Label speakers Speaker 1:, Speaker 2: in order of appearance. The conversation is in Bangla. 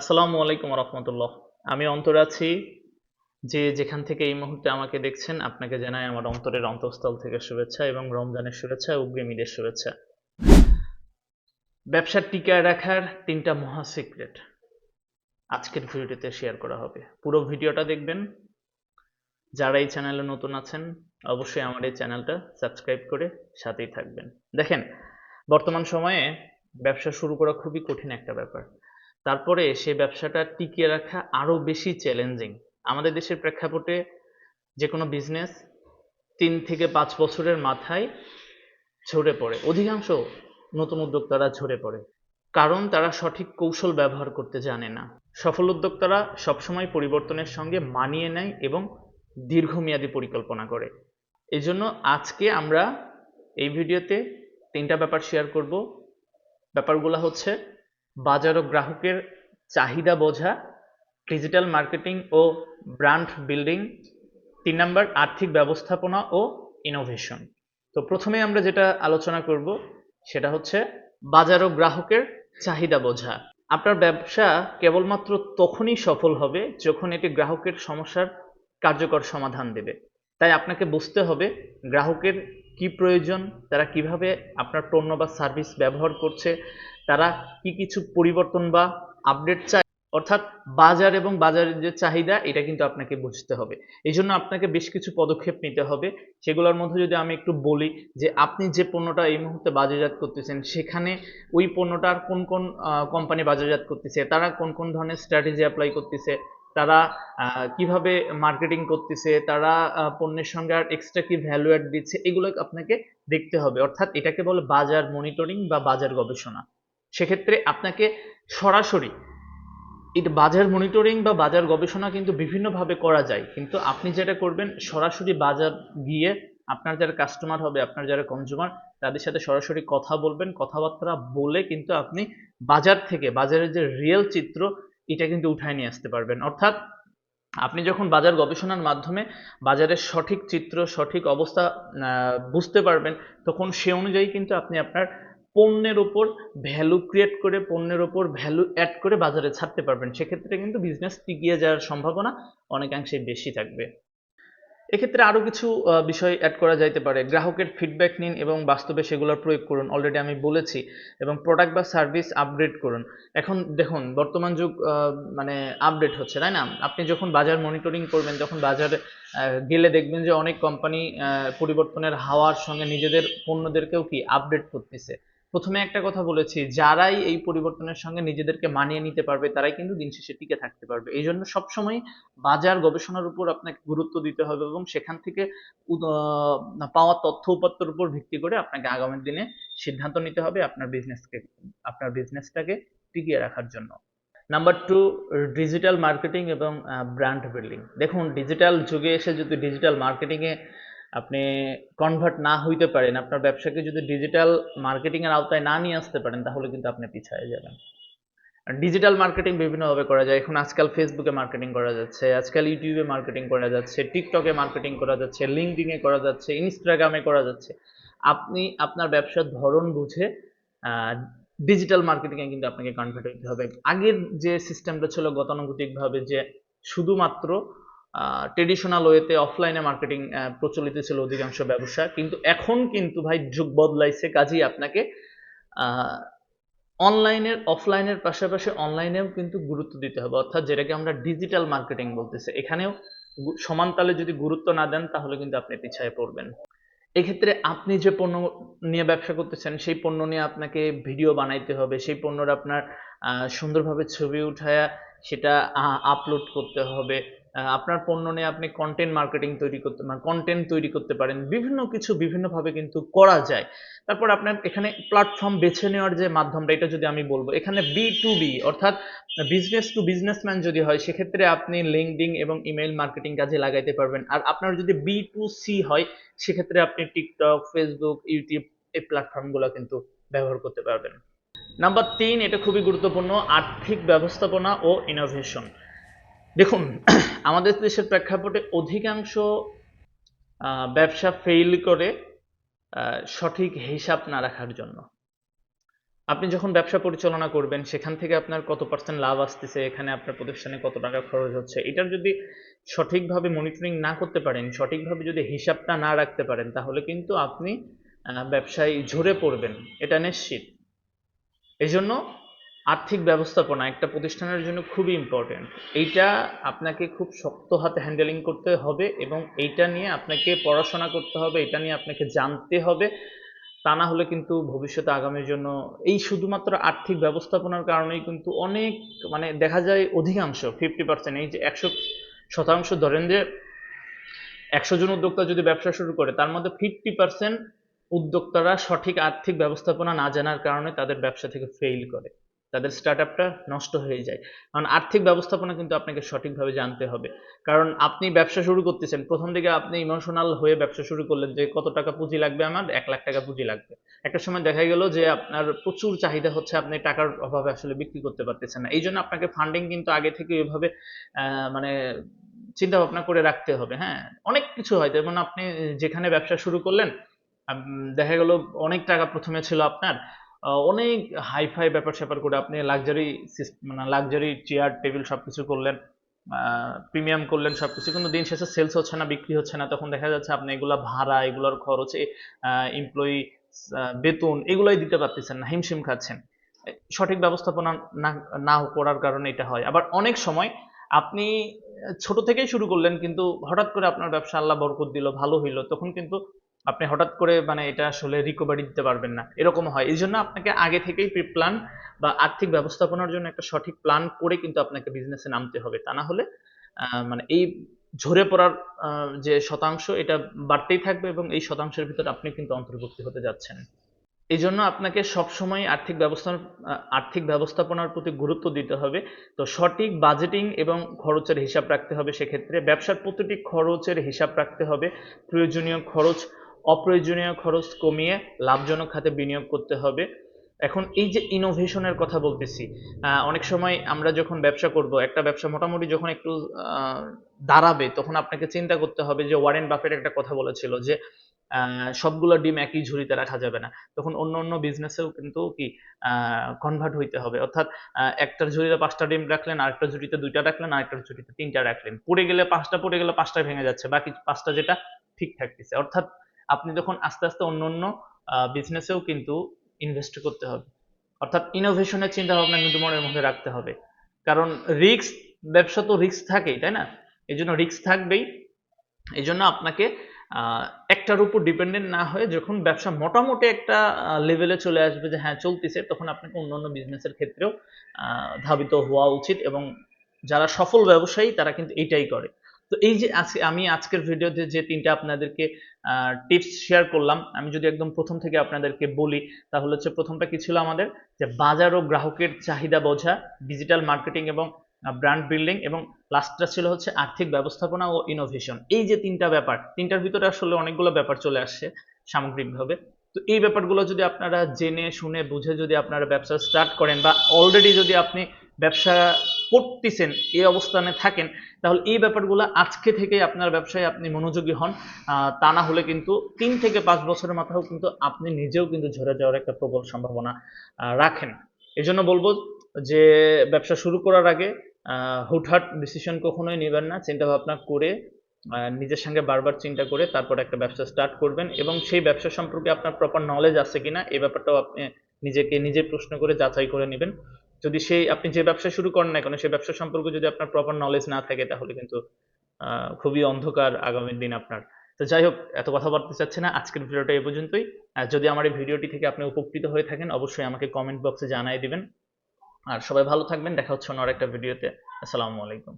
Speaker 1: আসসালামু আলাইকুম রহমতুল্লাহ আমি অন্তর আছি যে যেখান থেকে এই মুহূর্তে আমাকে দেখছেন, আপনাকে জানাই আমার অন্তরের অন্তঃস্থল থেকে শুভেচ্ছা এবং রমজানের শুভেচ্ছা অগ্রিম ঈদের শুভেচ্ছা। ব্যবসার টিকায় রাখার তিনটা মহা সিক্রেট আজকের ভিডিওটিতে শেয়ার করা হবে। পুরো ভিডিওটা দেখবেন। যারা এই চ্যানেলে নতুন আছেন, অবশ্যই আমার এই চ্যানেলটা সাবস্ক্রাইব করে সাথেই থাকবেন। দেখেন, বর্তমান সময়ে ব্যবসা শুরু করা খুবই কঠিন একটা ব্যাপার। তারপরে সে ব্যবসাটা টিকিয়ে রাখা আরও বেশি চ্যালেঞ্জিং আমাদের দেশের প্রেক্ষাপটে যে কোনো বিজনেস তিন থেকে পাঁচ বছরের মাথায় ঝরে পড়ে। অধিকাংশ নতুন উদ্যোক্তারা ঝরে পড়ে। কারণ তারা সঠিক কৌশল ব্যবহার করতে জানে না। সফল উদ্যোক্তারা সবসময় পরিবর্তনের সঙ্গে মানিয়ে নেয় এবং দীর্ঘমেয়াদী পরিকল্পনা করে। এই জন্য আজকে আমরা এই ভিডিওতে তিনটা ব্যাপার শেয়ার করব। ব্যাপারগুলো হচ্ছে বাজার ও গ্রাহকের চাহিদা বোঝা ডিজিটাল মার্কেটিং ও ব্র্যান্ড বিল্ডিং তিন নম্বর আর্থিক ব্যবস্থাপনা ও ইনোভেশন তো প্রথমে আমরা যেটা আলোচনা করব, সেটা হচ্ছে বাজার ও গ্রাহকের চাহিদা বোঝা। আপনার ব্যবসা কেবলমাত্র তখনই সফল হবে যখন এটি গ্রাহকের সমস্যার কার্যকর সমাধান দেবে। তাই আপনাকে বুঝতে হবে গ্রাহকের কি প্রয়োজন, তারা কীভাবে আপনার পণ্য বা সার্ভিস ব্যবহার করছে তারা কি কিছু পরিবর্তন বা আপডেট চায়? অর্থাৎ বাজার এবং বাজারের যে চাহিদা, এটা কিন্তু আপনাকে বুঝতে হবে। এই জন্য আপনাকে বেশ কিছু পদক্ষেপ নিতে হবে। সেগুলোর মধ্যে যদি আমি একটু বলি যে, আপনি যে পণ্যটা এই মুহূর্তে বাজারজাত করতেছেন, সেখানে ওই পণ্যটার কোন কোন কোম্পানি বাজারজাত করতেছে? তারা কোন কোন ধরনের স্ট্র্যাটেজি অ্যাপ্লাই করতেছে? তারা কীভাবে মার্কেটিং করতেছে? তারা পণ্যের সঙ্গে আর এক্সট্রা কি ভ্যালু অ্যাড দিচ্ছে? এগুলো আপনাকে দেখতে হবে। অর্থাৎ এটাকে বলে বাজার মনিটরিং বা বাজার গবেষণা। সেক্ষেত্রে আপনাকে সরাসরি এটা বাজার মনিটরিং বা বাজার গবেষণা কিন্তু বিভিন্নভাবে করা যায়। কিন্তু আপনি যেটা করবেন, সরাসরি বাজার গিয়ে আপনার যারা কাস্টমার হবে, আপনার যারা কনজিউমার তাদের সাথে সরাসরি কথা বলবেন। কথাবার্তা বলে কিন্তু আপনি বাজার থেকে, বাজারের যে রিয়েল চিত্র, এটা কিন্তু উঠায় নিয়ে আসতে পারবেন। অর্থাৎ, আপনি যখন বাজার গবেষণার মাধ্যমে বাজারের সঠিক চিত্র, সঠিক অবস্থা বুঝতে পারবেন, তখন সে অনুযায়ী কিন্তু আপনি আপনার পণ্যের ওপর ভ্যালু ক্রিয়েট করে, পণ্যের ওপর ভ্যালু অ্যাড করে বাজারে ছাড়তে পারবেন। সেক্ষেত্রে কিন্তু বিজনেস টিকিয়ে যাওয়ার সম্ভাবনা অনেকাংশে বেশি থাকবে। এক্ষেত্রে আরও কিছু বিষয় অ্যাড করা যাইতে পারে। গ্রাহকের ফিডব্যাক নিন এবং বাস্তবে সেগুলোর প্রয়োগ করুন। অলরেডি আমি বলেছি। এবং প্রোডাক্ট বা সার্ভিস আপগ্রেড করুন। এখন দেখুন, বর্তমান যুগ মানে আপডেট হচ্ছে, তাই না? আপনি যখন বাজার মনিটরিং করবেন, যখন বাজারে গেলে দেখবেন যে অনেক কোম্পানি পরিবর্তনের হাওয়ার সঙ্গে নিজেদের পণ্যদেরকেও কি আপডেট করতেছে। প্রথমে একটা কথা বলেছি, যারাই এই পরিবর্তনের সঙ্গে নিজেদেরকে মানিয়ে নিতে পারবে, তারাই কিন্তু দিন শেষে টিকে থাকতে পারবে। এই জন্য সবসময় বাজার গবেষণার উপর আপনাকে গুরুত্ব দিতে হবে এবং সেখান থেকে পাওয়া তথ্য উপাত্তর উপর ভিত্তি করে আপনাকে আগামী দিনে সিদ্ধান্ত নিতে হবে আপনার বিজনেসকে আপনার বিজনেসটাকে টিকিয়ে রাখার জন্য। নাম্বার টু ডিজিটাল মার্কেটিং এবং ব্র্যান্ড বিল্ডিং দেখুন ডিজিটাল যুগে এসে যদি ডিজিটাল মার্কেটিংয়ে আপনি কনভার্ট না হইতে পারেন, আপনার ব্যবসাকে যদি ডিজিটাল মার্কেটিং এর আওতায় না নিয়ে আসতে পারেন, তাহলে কিন্তু আপনি পিছিয়ে যাবেন। ডিজিটাল মার্কেটিং বিভিন্নভাবে করা যায়। এখন আজকাল ফেসবুকে মার্কেটিং করা যাচ্ছে, আজকাল ইউটিউবে মার্কেটিং করা যাচ্ছে টিকটকে মার্কেটিং করা যাচ্ছে লিঙ্কডিনে করা যাচ্ছে ইনস্টাগ্রামে করা যাচ্ছে। আপনি, আপনার ব্যবসার ধরন বুঝে ডিজিটাল মার্কেটিং এ কিন্তু আপনাকে কনভার্ট হতে হবে। আগের যে সিস্টেমটা ছিল গতানুগতিকভাবে যে শুধুমাত্র ট্রেডিশনাল ওয়েতে অফলাইনে মার্কেটিং প্রচলিত ছিল অধিকাংশ ব্যবসা। কিন্তু এখন কিন্তু ভাই যুগ বদলাইছে, কাজেই আপনাকে অনলাইনের অফলাইনের পাশাপাশি অনলাইনেও কিন্তু গুরুত্ব দিতে হবে। অর্থাৎ যেটাকে আমরা ডিজিটাল মার্কেটিং বলতেছি, এখানেও গু- সমান তালে যদি গুরুত্ব না দেন, তাহলে কিন্তু আপনি পিছিয়ে পড়বেন। এক্ষেত্রে আপনি যে পণ্য নিয়ে ব্যবসা করতেছেন, সেই পণ্য নিয়ে আপনাকে ভিডিও বানাইতে হবে, সেই পণ্যর আপনার সুন্দরভাবে ছবি উঠায়া সেটা আপলোড করতে হবে। আপনার পণ্য নিয়ে আপনি কন্টেন্ট মার্কেটিং তৈরি করতে মানে কন্টেন্ট তৈরি করতে পারেন, বিভিন্ন কিছু বিভিন্নভাবে কিন্তু করা যায়। তারপর আপনার এখানে প্ল্যাটফর্ম বেছে নেওয়ার যে মাধ্যমটা, এটা যদি আমি বলব, এখানে বি টু বি অর্থাৎ বিজনেস টু বিজনেসম্যান যদি হয়, সেক্ষেত্রে আপনি লিঙ্কডিং এবং ইমেল মার্কেটিং কাজে লাগাইতে পারবেন। আর আপনার যদি বি টু সি হয়, সেক্ষেত্রে আপনি টিকটক ফেসবুক ইউটিউব এই প্ল্যাটফর্মগুলো কিন্তু ব্যবহার করতে পারবেন। নাম্বার তিন, এটা খুবই গুরুত্বপূর্ণ, আর্থিক ব্যবস্থাপনা ও ইনোভেশন দেখুন, আমাদের দেশের প্রেক্ষাপটে অধিকাংশ ব্যবসা ফেইল করে সঠিক হিসাব না রাখার জন্য। আপনি যখন ব্যবসা পরিচালনা করবেন, সেখান থেকে আপনার কত পার্সেন্ট লাভ আসতেছে, এখানে আপনার প্রতিষ্ঠানে কত টাকা খরচ হচ্ছে, এটার যদি সঠিকভাবে মনিটরিং না করতে পারেন, সঠিকভাবে যদি হিসাবটা না রাখতে পারেন, তাহলে কিন্তু আপনি ব্যবসায় ঝরে পড়বেন, এটা নিশ্চিত। এই জন্য আর্থিক ব্যবস্থাপনা একটা প্রতিষ্ঠানের জন্য খুবই ইম্পর্টেন্ট এইটা আপনাকে খুব শক্ত হাতে হ্যান্ডেলিং করতে হবে এবং এইটা নিয়ে আপনাকে পড়াশোনা করতে হবে এটা নিয়ে আপনাকে জানতে হবে। তা না হলে কিন্তু ভবিষ্যতে আগামীর জন্য এই শুধুমাত্র আর্থিক ব্যবস্থাপনার কারণেই কিন্তু অনেক মানে দেখা যায় অধিকাংশ ফিফটি পার্সেন্ট এই যে একশো শতাংশ ধরেন যে একশো জন উদ্যোক্তা যদি ব্যবসা শুরু করে, তার মধ্যে ফিফটি পার্সেন্ট উদ্যোক্তারা সঠিক আর্থিক ব্যবস্থাপনা না জানার কারণে তাদের ব্যবসা থেকে ফেইল করে। তাদের স্টার্ট আপটা নষ্ট হয়ে যায়। কারণ আর্থিক ব্যবস্থাপনা কিন্তু আপনাকে সঠিকভাবে জানতে হবে। কারণ আপনি ব্যবসা শুরু করতেছেন, প্রথম দিকে আপনি ইমোশনাল হয়ে ব্যবসা শুরু করলেন যে, কত টাকা পুঁজি লাগবে আমার? এক লাখ টাকা পুঁজি লাগবে। একটা সময় দেখা গেল যে, আপনার প্রচুর চাহিদা হচ্ছে, আপনি টাকার অভাবে আসলে বিক্রি করতে পারতেছেন না। এই জন্য আপনাকে ফান্ডিং কিন্তু আগে থেকে এভাবে মানে চিন্তা ভাবনা করে রাখতে হবে। হ্যাঁ অনেক কিছু হয়। যেমন আপনি যেখানে ব্যবসা শুরু করলেন দেখা গেল অনেক টাকা প্রথমে ছিল আপনার। অনেক হাইফাই ব্যাপার স্যাপার করে আপনি লাক্সারি মানে লাক্সারি চেয়ার টেবিল সবকিছু করলেন প্রিমিয়াম করলেন সবকিছু। কিন্তু দিন শেষে সেলস হচ্ছে না, বিক্রি হচ্ছে না। তখন দেখা যাচ্ছে আপনি এগুলা ভাড়া, এগুলোর খরচ এমপ্লয়ি বেতন, এগুলাই দিতে পারতেছেন না, হিমশিম খাচ্ছেন। সঠিক ব্যবস্থাপনা না করার কারণে এটা হয়। আবার অনেক সময় আপনি ছোট থেকেই শুরু করলেন, কিন্তু হঠাৎ করে আপনার ব্যবসা আল্লাহ বরকত দিল, ভালো হইল, তখন কিন্তু আপনি হঠাৎ করে মানে এটা আসলে রিকভারি দিতে পারবেন না। এরকম হয়। এই জন্য আপনাকে আগে থেকেই প্রি প্ল্যান বা আর্থিক ব্যবস্থাপনার জন্য একটা সঠিক প্ল্যান করে কিন্তু আপনাকে বিজনেসে নামতে হবে। তা না হলে মানে এই ঝরে পড়ার যে শতাংশ এটা বাড়তেই থাকবে এবং এই শতাংশের ভিতর আপনি কিন্তু অন্তর্ভুক্ত হতে যাচ্ছেন। এই জন্য আপনাকে সবসময় আর্থিক ব্যবস্থা, আর্থিক ব্যবস্থাপনার প্রতি গুরুত্ব দিতে হবে। তো সঠিক বাজেটিং এবং খরচের হিসাব রাখতে হবে সেক্ষেত্রে। ব্যবসার প্রতিটি খরচের হিসাব রাখতে হবে। প্রয়োজনীয় খরচ অপ্রয়োজনীয় খরচ কমিয়ে লাভজনক খাতে বিনিয়োগ করতে হবে। এখন এই যে ইনোভেশনের কথা বলতেছি অনেক সময় আমরা যখন ব্যবসা করব, একটা ব্যবসা মোটামুটি যখন একটু দাঁড়াবে, তখন আপনাকে চিন্তা করতে হবে যে ওয়ারেন বাফেট একটা কথা বলেছিল যে সবগুলো ডিম একই ঝুড়িতে রাখা যাবে না। তখন অন্য অন্য বিজনেসেও কিন্তু কি কনভার্ট হইতে হবে। অর্থাৎ একটার ঝুড়িতে পাঁচটা ডিম রাখলেন, আরেকটা ঝুড়িতে দুইটা রাখলেন, আরেকটার ঝুড়িতে তিনটা রাখলেন। পড়ে গেলে পাঁচটা, পড়ে গেলে পাঁচটা ভেঙে যাচ্ছে, বাকি পাঁচটা যেটা ঠিক থাকতেছে। অর্থাৎ আপনি যখন আস্তে আস্তে অন্য অন্য বিজনেসেও কিন্তু ইনভেস্ট করতে হবে। অর্থাৎ ইনোভেশনের চিন্তা ভাবনা কিন্তু মনের মধ্যে রাখতে হবে। কারণ রিস্ক ব্যবসা তো রিস্ক থাকেই, তাই না? এই জন্য রিস্ক থাকবেই। এই জন্য আপনাকে একটার উপর ডিপেন্ডেন্ট না হয়ে যখন ব্যবসা মোটামুটি একটা লেভেলে চলে আসবে যে হ্যাঁ চলতেছে, তখন আপনাকে অন্যান্য বিজনেসের ক্ষেত্রেও ধাবিত হওয়া উচিত এবং যারা সফল ব্যবসায়ী তারা কিন্তু এইটাই করে। তো এই যে আজকে, আমি আজকের ভিডিওতে যে তিনটা আপনাদেরকে টিপস শেয়ার করলাম। আমি যদি একদম প্রথম থেকে আপনাদেরকে বলি, তাহলে হচ্ছে প্রথমটা কি ছিল আমাদের? যে বাজার ও গ্রাহকের চাহিদা বোঝা ডিজিটাল মার্কেটিং এবং ব্র্যান্ড বিল্ডিং এবং লাস্টটা ছিল হচ্ছে আর্থিক ব্যবস্থাপনা ও ইনোভেশন এই যে তিনটা ব্যাপার, তিনটার ভিতরে আসলে অনেকগুলো ব্যাপার চলে আসছে সামগ্রিকভাবে। তো এই ব্যাপারগুলো যদি আপনারা জেনে, শুনে, বুঝে যদি আপনারা ব্যবসা স্টার্ট করেন বা অলরেডি যদি আপনি ব্যবসা করতেছেন, এই অবস্থানে থাকেন, তাহলে এই ব্যাপারগুলো আজকে থেকে আপনার ব্যবসায় আপনি মনোযোগী হন। তা না হলে কিন্তু তিন থেকে পাঁচ বছরের মাথাও কিন্তু আপনি নিজেও কিন্তু ঝরে যাওয়ার একটা প্রবল সম্ভাবনা রাখেন। এই জন্য বলব যে, ব্যবসা শুরু করার আগে হুটহাট ডিসিশন কখনোই নেবেন না। চিন্তা ভাবনা করে নিজের সঙ্গে বারবার চিন্তা করে তারপর একটা ব্যবসা স্টার্ট করবেন এবং সেই ব্যবসা সম্পর্কে আপনার প্রপার নলেজ আছে কিনা, এই ব্যাপারটাও আপনি নিজেকে নিজে প্রশ্ন করে যাচাই করে নেবেন। যদি সেই, আপনি যে ব্যবসা শুরু করেন না কেন সেই ব্যবসা সম্পর্কে যদি আপনার প্রপার নলেজ না থাকে, তাহলে কিন্তু খুবই অন্ধকার আগামী দিন আপনার। তো যাই হোক, এত কথা বলতে চাচ্ছি না। আজকের ভিডিওটা এই পর্যন্তই। আর যদি আমার এই ভিডিওটি থেকে আপনি উপকৃত হয়ে থাকেন, অবশ্যই আমাকে কমেন্ট বক্সে জানাই দিবেন। আর সবাই ভালো থাকবেন। দেখা হচ্ছে অন্য আরেকটা ভিডিওতে। আসসালামু আলাইকুম।